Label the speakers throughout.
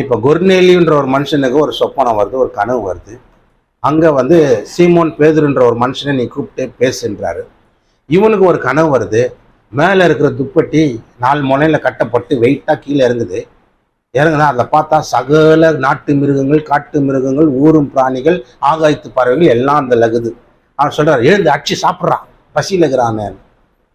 Speaker 1: இப்போ குர்நேலின்ற ஒரு மனுஷனுக்கு ஒரு சொப்பனம் வருது ஒரு கனவு வருது. அங்கே வந்து சீமோன் பேதுருன்ற ஒரு மனுஷனை நீ கூப்பிட்டு பேசுன்றாரு. இவனுக்கு ஒரு கனவு வருது. மேலே இருக்கிற துப்பட்டி நாலு முனையில் கட்டப்பட்டு வெயிட்டாக கீழே இறங்குது. இறங்குனா அதில் பார்த்தா சகல நாட்டு மிருகங்கள் காட்டு மிருகங்கள் ஊரும் பிராணிகள் ஆகாயத்து பறவைகள் எல்லாம் அந்த லகுது. அவன் சொல்கிறார் எழுந்து அடிச்சு சாப்பிட்றான். பசியில் இருக்கிறான்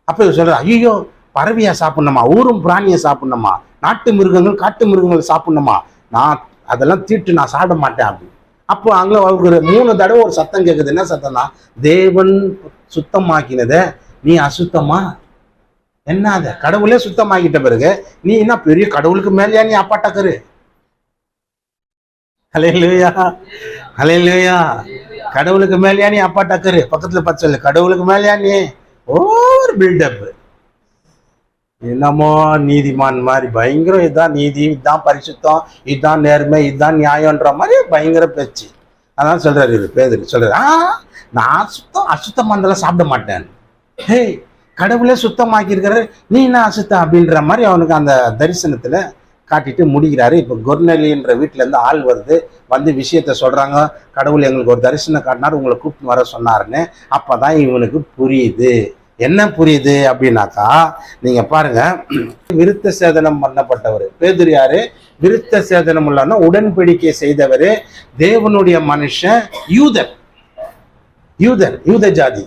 Speaker 1: அப்போ இவர் சொல்றாரு ஐயோ பறவையா சாப்பிடணுமா? ஊரும் பிராணியை சாப்பிடணுமா? நாட்டு மிருகங்கள் காட்டு மிருகங்கள் சாப்பிடணுமா? நான் அதெல்லாம் தீட்டு நான் சாப்பிட மாட்டேன் அப்படின்னு அப்போ அங்கே அவருக்கு மூணு தடவை ஒரு சத்தம் கேட்குது என்ன சத்தம்னா தேவன் சுத்தமாக்கினதை நீ அசுத்தமா? என்ன அது? கடவுளே சுத்தமாக்கிட்ட பிறகு நீ என்ன பெரிய கடவுளுக்கு மேலேயா? நீ அப்பாட்டக்கரு. டக்கரு ஹalleluya. கடவுளுக்கு மேலேயா? நீ அப்பா டக்கரு பக்கத்துல பத்து சொல்லு. கடவுளுக்கு மேலேயா நீ? ஓவர் பில்டப் என்னமோ நீதிமான் மாதிரி பயங்கரம் இதுதான் நீதி இதுதான் பரிசுத்தம் இதுதான் நேர்மை இதுதான் நியாயம்ன்ற மாதிரி பயங்கர பேச்சு. அதான் சொல்றாரு இது பேதர். சொல்றாரு ஆ நான் சுத்தம் அசுத்தம் வந்தெல்லாம் சாப்பிட மாட்டேன். ஹே கடவுளே சுத்தமாக்கி இருக்கிறாரு நீ என்ன அசுத்தம் அப்படின்ற மாதிரி அவனுக்கு அந்த தரிசனத்துல காட்டிட்டு முடிக்கிறாரு. இப்போ குர்நெல்லின்ற வீட்டிலேருந்து ஆள் வருது. வந்து விஷயத்த சொல்கிறாங்க கடவுள் எங்களுக்கு ஒரு தரிசனம் காட்டினார் உங்களை கூப்பிட்டு வர சொன்னாருன்னு. அப்பதான் இவனுக்கு புரியுது. என்ன புரியுது அப்படின்னாக்கா நீங்க பாருங்க விருத்த சேதனம் பண்ணப்பட்டவர். பேதுரு யாரு? விருத்த சேதனம் உள்ளன்னா உடன்படிக்கை செய்தவர் தேவனுடைய மனுஷன் யூதர். யூதர் யூத ஜாதி.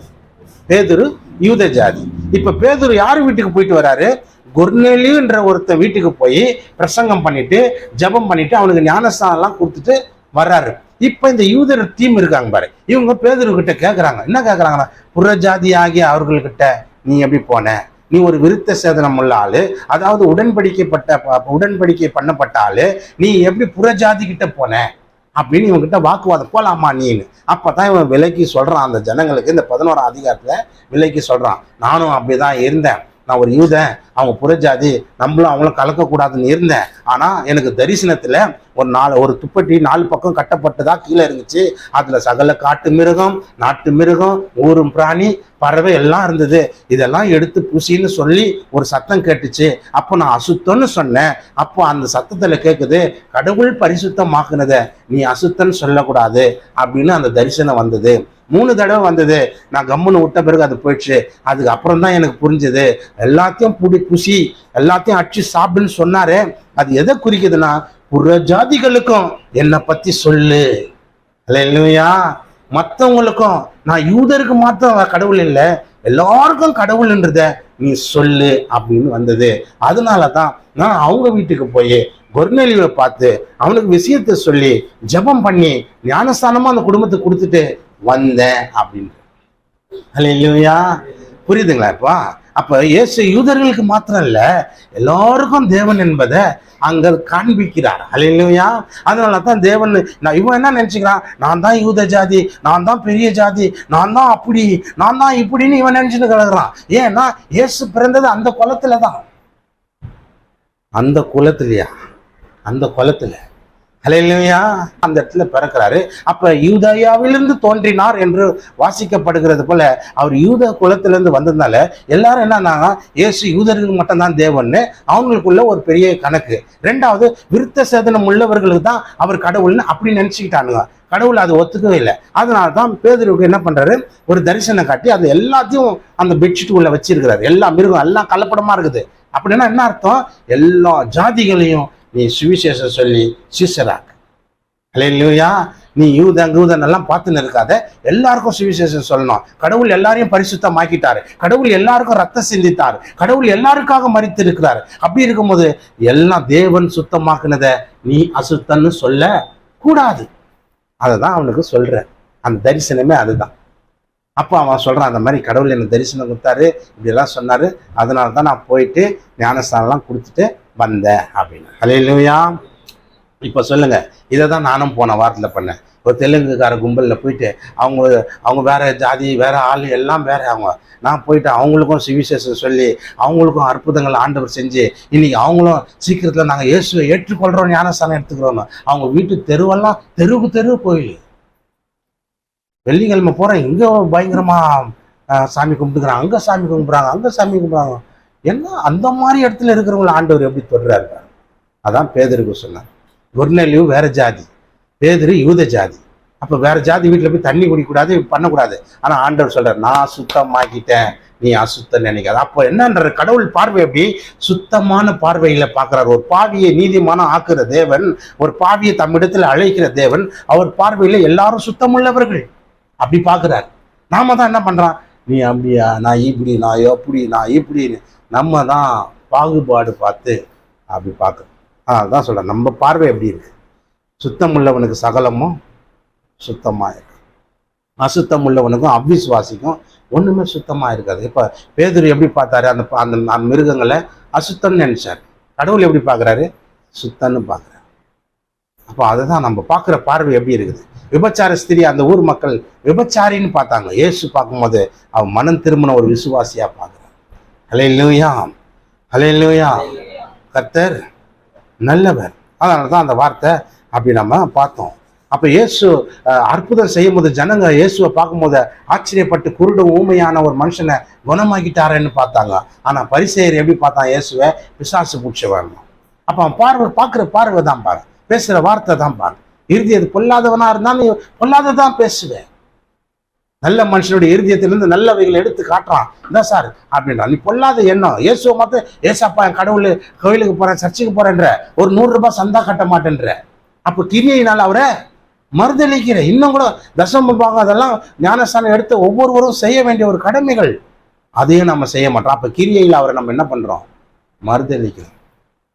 Speaker 1: பேதுரு யூத ஜாதி. இப்ப பேதுரு யார் வீட்டுக்கு போயிட்டு வராரு? குர்நெலியுன்ற ஒருத்தன் வீட்டுக்கு போய் பிரசங்கம் பண்ணிட்டு ஜெபம் பண்ணிட்டு அவனுக்கு ஞானஸ்தானம் எல்லாம் கொடுத்துட்டு வர்றாரு. இப்ப இந்த யூதர் டீம் இருக்காங்க பாரு. இவங்க பேதர்கிட்ட கேட்குறாங்க என்ன கேட்குறாங்கன்னா புறஜாதி ஆகிய அவர்கள்கிட்ட நீ எப்படி போன? நீ ஒரு விருத்த சேதனம் உள்ள ஆளு. அதாவது உடன்படிக்கைப்பட்ட உடன்படிக்கை பண்ணப்பட்ட ஆளு. நீ எப்படி புறஜாதி கிட்ட போன? அப்படின்னு இவங்ககிட்ட வாக்குவாதம். போலாமா நீன்னு அப்பதான் இவன் விலைக்கு சொல்றான். அந்த ஜனங்களுக்கு இந்த பதினோராம் அதிகாரத்துல விலைக்கு சொல்றான். நானும் அப்படிதான் இருந்தேன். நான் ஒரு யூதன். அவங்க புறஜாதி. நம்மளும் அவங்களும் கலக்கக்கூடாதுன்னு இருந்தேன். ஆனா எனக்கு தரிசனத்துல ஒரு நாலு ஒரு துப்பட்டி நாலு பக்கம் கட்டப்பட்டதா கீழே இருந்துச்சு. அதுல சகல காட்டு மிருகம் நாட்டு மிருகம் ஊரும் பிராணி பறவை எல்லாம் இருந்தது. இதெல்லாம் எடுத்து பூசின்னு சொல்லி ஒரு சத்தம் கேட்டுச்சு. அப்போ நான் அசுத்தம்னு சொன்னேன். அப்போ அந்த சத்தத்துல கேட்குது கடவுள் பரிசுத்தமாக்குனத நீ அசுத்தம்னு சொல்லக்கூடாது அப்படின்னு அந்த தரிசனம் வந்தது. மூணு தடவை வந்தது. நான் கம்முன்னு விட்ட பிறகு அது போயிடுச்சு. அதுக்கு அப்புறம் தான் எனக்கு புரிஞ்சது. எல்லாத்தையும் புடி புசி எல்லாத்தையும் அடிச்சு சாப்பிடுன்னு சொன்னாரு. அது எதை குறிக்குதுன்னா புற ஜாதிகளுக்கும் என்னை பத்தி சொல்லு. இல்லையா மற்றவங்களுக்கும் நான் யூதருக்கு மாத்திரம் கடவுள் இல்லை. எல்லாருக்கும் கடவுள்ன்றத நீ சொல்லு அப்படின்னு வந்தது. அதனால தான் நான் அவங்க வீட்டுக்கு போய் கொர்நேலியை பார்த்து அவனுக்கு விஷயத்தை சொல்லி ஜெபம் பண்ணி ஞானஸ்தானமா அந்த குடும்பத்துக்கு கொடுத்துட்டு வந்தேன் அப்படின்னு இல்லையா புரியுதுங்களா இப்போ? அப்ப இயேசு யூதர்களுக்கு மாத்திரம் இல்ல எல்லாருக்கும் தேவன் என்பதை அங்க காண்பிக்கிறார். அல்லையா அதனால தான் தேவன் நான் இவன் என்ன நினைச்சுக்கிறான்? நான் தான் யூத ஜாதி நான் தான் பெரிய ஜாதி நான் தான் அப்படி நான் தான் இப்படின்னு இவன் நினைச்சுட்டு கிடக்குறான். ஏன்னா இயேசு பிறந்தது அந்த குளத்துல தான் அந்த குலத்திலயா அந்த குளத்துல. ஹalleluya. அந்த இடத்துல பிறக்கிறாரு. அப்ப யூதயாவிலிருந்து தோன்றினார் என்று வாசிக்கப்படுகிறது போல அவர் யூத குலத்திலிருந்து வந்ததுனால எல்லாரும் என்னன்னா இயேசு யூதர்களுக்கு மட்டும்தான் தேவன்னு அவங்களுக்குள்ள ஒரு பெரிய கணக்கு. ரெண்டாவது விருத்த சேதனம் உள்ளவர்களுக்கு தான் அவர் கடவுள்னு அப்படி நினைச்சுக்கிட்டானுங்க. கடவுள் அது ஒத்துக்கவே இல்லை. அதனால தான் பேதருக்கு என்ன பண்றாரு? ஒரு தரிசனம் காட்டி அது எல்லாத்தையும் அந்த பெட்ஷீட் உள்ள வச்சிருக்கிறாரு. எல்லா மிருகம் எல்லாம் கலப்படமா இருக்குது. அப்படின்னா என்ன அர்த்தம்? எல்லா ஜாதிகளையும் நீ சுவிசேஷம் சொல்லி சீசராக்கு இல்லையா நீ யூதன் யூதன் எல்லாம் பார்த்துன்னு இருக்காத. எல்லாருக்கும் சுவிசேஷம் சொல்லணும். கடவுள் எல்லாரையும் பரிசுத்தமாக்கிட்டாரு. கடவுள் எல்லாருக்கும் ரத்தம் சிந்தித்தார். கடவுள் எல்லாருக்காக மறித்து இருக்கிறாரு அப்படி இருக்கும்போது எல்லாம் தேவன் சுத்தமாக்குனத நீ அசுத்தன்னு சொல்ல கூடாது. அதை தான் அவனுக்கு சொல்ற அந்த தரிசனமே அதுதான். அப்போ அவன் சொல்றான் அந்த மாதிரி கடவுள் எனக்கு தரிசனம் கொடுத்தாரு இப்படிலாம் சொன்னாரு. அதனால தான் நான் போயிட்டு ஞானஸ்தானம்லாம் கொடுத்துட்டு வந்த அப்படின்னு. ஹalleluya. இப்போ சொல்லுங்க. இதை தான் நானும் போன வாரத்தில் பண்ணேன். ஒரு தெலுங்குக்கார கும்பலில் போயிட்டு அவங்க அவங்க வேறு ஜாதி வேறு ஆள் எல்லாம் வேறு அவங்க. நான் போயிட்டு அவங்களுக்கும் சுவிசேஷம் சொல்லி அவங்களுக்கும் அற்புதங்கள் ஆண்டவர் செஞ்சு இன்றைக்கி அவங்களும் சீக்கிரத்தில் நாங்கள் இயேசுவை ஏற்றுக்கொள்கிறோம் ஞானஸ்தானம் எடுத்துக்கிறோம் அவங்க வீட்டு தெருவெல்லாம் தெருவுக்கு தெரு கோயில் வெள்ளிக்கிழமை போகிறேன் இங்கே பயங்கரமாக சாமி கும்பிட்டுக்கிறாங்க. அங்கே சாமி கும்பிட்றாங்க. அங்கே சாமி கும்பிட்றாங்க. என்ன? அந்த மாதிரி இடத்துல இருக்கிறவங்கள ஆண்டவர் எப்படி தொடுறாரு? அதான் பேதருக்கு சொன்னார். கொர்நேலியும் வேற ஜாதி. பேதரு யூத ஜாதி. அப்போ வேற ஜாதி வீட்டில் போய் தண்ணி குடிக்கக்கூடாது பண்ணக்கூடாது. ஆனால் ஆண்டவர் சொல்றார் நான் சுத்தமாக்கிட்டேன். நீ அசுத்தம் நினைக்காது. அப்போ என்னன்ற கடவுள் பார்வை எப்படி? சுத்தமான பார்வையில பார்க்கிறார். ஒரு பாவியை நீதிமானம் ஆக்குற தேவன் ஒரு பாவியை தம்மிடத்தில் அழைக்கிற தேவன் அவர் பார்வையில எல்லாரும் சுத்தமுள்ளவர்கள். அப்படி பார்க்கிறார். நாம தான் என்ன பண்றான் நீ அப்படியா? நான் இப்படி நான் எப்படி நான் இப்படின்னு நம்ம தான் பாகுபாடு பார்த்து அப்படி பார்க்க அதான் சொல்கிறேன் நம்ம பார்வை எப்படி இருக்கு? சுத்தம் உள்ளவனுக்கு சகலமும் சுத்தமாக இருக்கு. அசுத்தம் உள்ளவனுக்கும் அவ்விசுவாசிக்கும் ஒன்றுமே சுத்தமாக இருக்காது. இப்போ பேதுரு எப்படி பார்த்தாரு? அந்த அந்த அந்த மிருகங்களை அசுத்தம்னு நினச்சார். கடவுள் எப்படி பார்க்குறாரு? சுத்தம்னு பார்க்குறாரு. அப்போ அதுதான் நம்ம பார்க்குற பார்வை எப்படி இருக்குது? விபச்சார ஸ்திரி அந்த ஊர் மக்கள் விபச்சாரின்னு பார்த்தாங்க. இயேசு பார்க்கும்போது அவன் மனம் திரும்பின ஒரு விசுவாசியாக பார்க்குறான். ஹலே லூயா ஹலே லூயா கர்த்தர் நல்லவர். அதனால தான் அந்த வார்த்தை அப்படி நம்ம பார்த்தோம். அப்போ இயேசு அற்புதம் செய்யும் போது ஜனங்க இயேசுவை பார்க்கும்போது ஆச்சரியப்பட்டு குருடு ஊமையான ஒரு மனுஷனை குணமாக்கிட்டாரேன்னு பார்த்தாங்க. ஆனால் பரிசெயர் எப்படி பார்த்தான்? இயேசுவை பிசாசு பிடிச்சவன் அப்போ அவன் பார்வை பார்க்குற பார்வை தான் பாரு. பேசுற வார்த்தை தான் பாரு. இறுதி அது பொல்லாதவனா இருந்தாலும் பொல்லாததான் பேசுவேன். நல்ல மனுஷனுடைய இருதயத்திலிருந்து நல்லவைகளை எடுத்து காட்டுறான். இந்த சார் அப்படின்றான். நீ பொல்லாத எண்ணம். இயேசுவை மாத்த ஏசப்பா என் கடவுள் கோயிலுக்கு போறேன் சர்ச்சுக்கு போறேன்ற. ஒரு நூறு ரூபாய் சந்தா கட்ட மாட்டேன்ற. அப்போ கிரியினால் அவரை மறுதளிக்கிற இன்னும் கூட தசம பாகம் அதெல்லாம் ஞானஸ்தானம் எடுத்து ஒவ்வொருவரும் செய்ய வேண்டிய ஒரு கடமைகள். அதையும் நம்ம செய்ய மாட்டோம். அப்போ கிரியையில் அவரை நம்ம என்ன பண்ணுறோம் மறுதளிக்கிறோம்.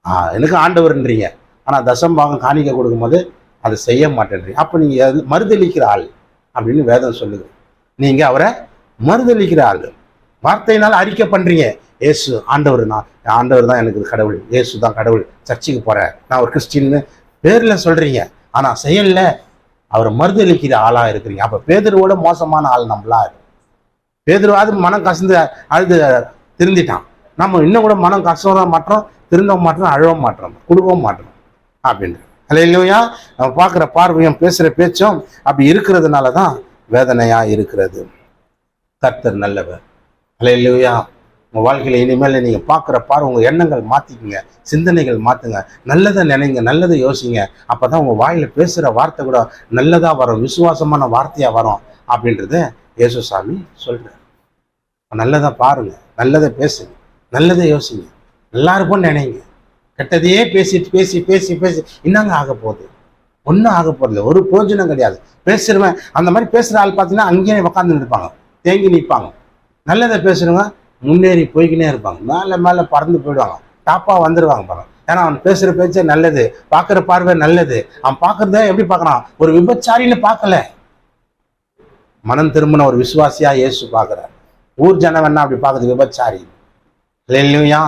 Speaker 1: ஆ எனக்கு ஆண்டவர்ன்றீங்க. ஆனால் தசம் பாகம் காணிக்க கொடுக்கும்போது அதை செய்ய மாட்டேன்றீங்க. அப்போ நீங்க அது மறுதளிக்கிற ஆள் அப்படின்னு வேதம் சொல்லுது. நீங்க அவரை மறுதளிக்கிற ஆள். வார்த்தையினால் அறிக்கை பண்றீங்க. ஏசு ஆண்டவர் நான் ஆண்டவர் தான் எனக்கு கடவுள். ஏசு தான் கடவுள். சர்ச்சுக்கு போறேன் நான் ஒரு கிறிஸ்டின்னு பேரில் சொல்றீங்க. ஆனா செயலில் அவரை மறுதளிக்கிற ஆளா இருக்கிறீங்க. அப்போ பேதருவோட மோசமான ஆள் நம்மளா இருக்கு பேதருவாது மனம் கசந்து அழுது திருந்திட்டான். நம்ம இன்னும் கூட மனம் கசவ மாற்றம் திருந்த மாட்டோம் அழவ மாட்டோம் கொடுக்கவும் மாட்டோம் அப்படின்ட்டு இல்லையா நம்ம பார்க்குற பார்வையும் பேசுகிற பேச்சும் அப்படி இருக்கிறதுனால தான் வேதனையாக இருக்கிறது. கர்த்தர் நல்லவர். இல்லையா உங்கள் வாழ்க்கையில் இனிமேல் நீங்கள் பார்க்குற பார் உங்கள் எண்ணங்கள் மாற்றிக்குங்க சிந்தனைகள் மாற்றுங்க நல்லதை நினைங்க நல்லதை யோசிங்க. அப்போ தான் உங்கள் வாயில் பேசுகிற வார்த்தை கூட நல்லதாக வரும் விசுவாசமான வார்த்தையாக வரும் அப்படின்றத இயேசுசாமி சொல்கிறார் நல்லதாக பாருங்க. நல்லதை பேசுங்க. நல்லதை யோசிங்க. நல்லா இருப்போம்னு நினைங்க. கெட்டதையே பேசிட்டு பேசி பேசி பேசி என்னங்க ஆக போகுது. ஒன்றும் ஆக போகிறது ஒரு பிரயோஜனம் கிடையாது. பேசுறவன் அந்த மாதிரி பேசுகிற ஆள் பார்த்தீங்கன்னா அங்கேயே உட்காந்து நிற்பாங்க. தேங்கி நிற்பாங்க. நல்லதை பேசுறவங்க முன்னேறி போய்கினே இருப்பாங்க. மேலே மேலே பறந்து போயிடுவாங்க. டாப்பாக வந்துடுவாங்க பாருங்க. ஏன்னா அவன் பேசுகிற பேச்சே நல்லது. பார்க்குற பார்வை நல்லது. அவன் பார்க்குறத எப்படி பார்க்குறான்? ஒரு விபச்சாரின்னு பார்க்கல. மனம் திரும்பின ஒரு விசுவாசியாக இயேசு பார்க்குறேன் ஊர் ஜனம் என்ன அப்படி பார்க்குறது விபச்சாரி. இல்லையா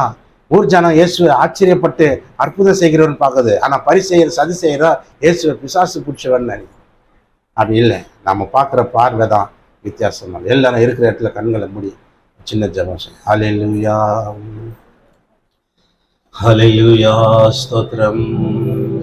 Speaker 1: ஊர் ஜனம் இயேசுவை ஆச்சரியப்பட்டு அற்புதம் செய்கிறவன் பார்க்குது. ஆனா பரிசெய்கிற சதி செய்கிறா இயேசுவை பிசாசு பிடிச்சவன் நினைக்கும் அப்படி இல்லை. நம்ம பார்க்குற பார்வை தான் வித்தியாசம். எல்லாரும் இருக்கிற இடத்துல கண்களை மூடி சின்ன ஜபம் செய்யும் ஹalleluya. ஹalleluya. ஸ்தோத்திரம்.